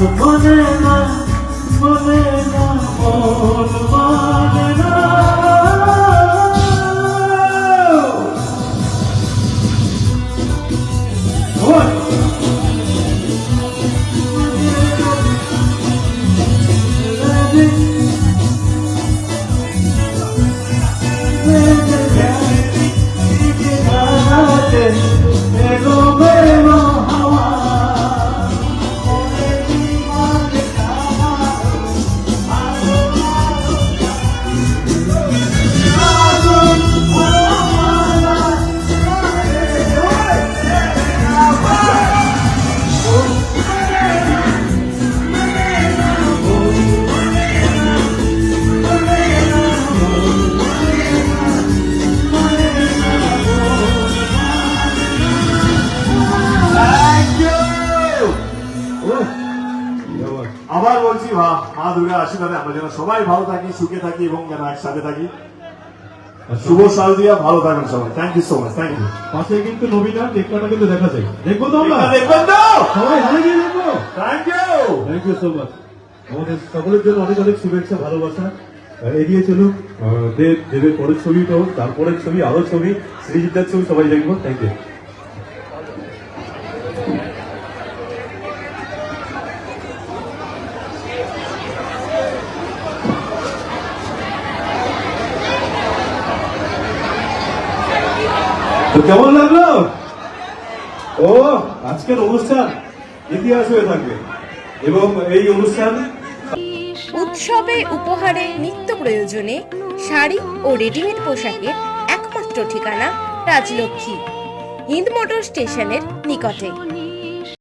我不自量。আবার বলছি মা মা দুর্গা আশীর্বাদে আমরা যেন সবাই ভালো থাকি সুখে থাকি এবং যেন একসাথে থাকি। শুভ শারদিয়া ভালো থাকবেন সবাই। Thank you so much thank you পাশে কিন্তু নবীনা টেক্কাটা কিন্তু দেখা যায়। দেখব তো আমরা? দেখবেন তো! সবাই হারে গিয়ে দেখব? Thank you thank you so much আমাদের সকলের জন্য অনেক অনেক শুভেচ্ছা ভালোবাসা। এগিয়ে চলুক দেব দেবের পরের ছবি তো তারপরের ছবি আরও ছবি শ্রীজিতার ছবি সবাই দেখব। থ্যাংক ইউ তো কেমন লাগল? ও, আজকের অনুষ্ঠান ইতিহাস হয়ে থাকবে এবং এই অনুষ্ঠান উৎসবে উপহারে নিত্য প্রয়োজনে শাড়ি ও রেডিমেড পোশাকের একমাত্র ঠিকানা রাজলক্ষ্মী, হিন্দ মোটর স্টেশনের নিকটে।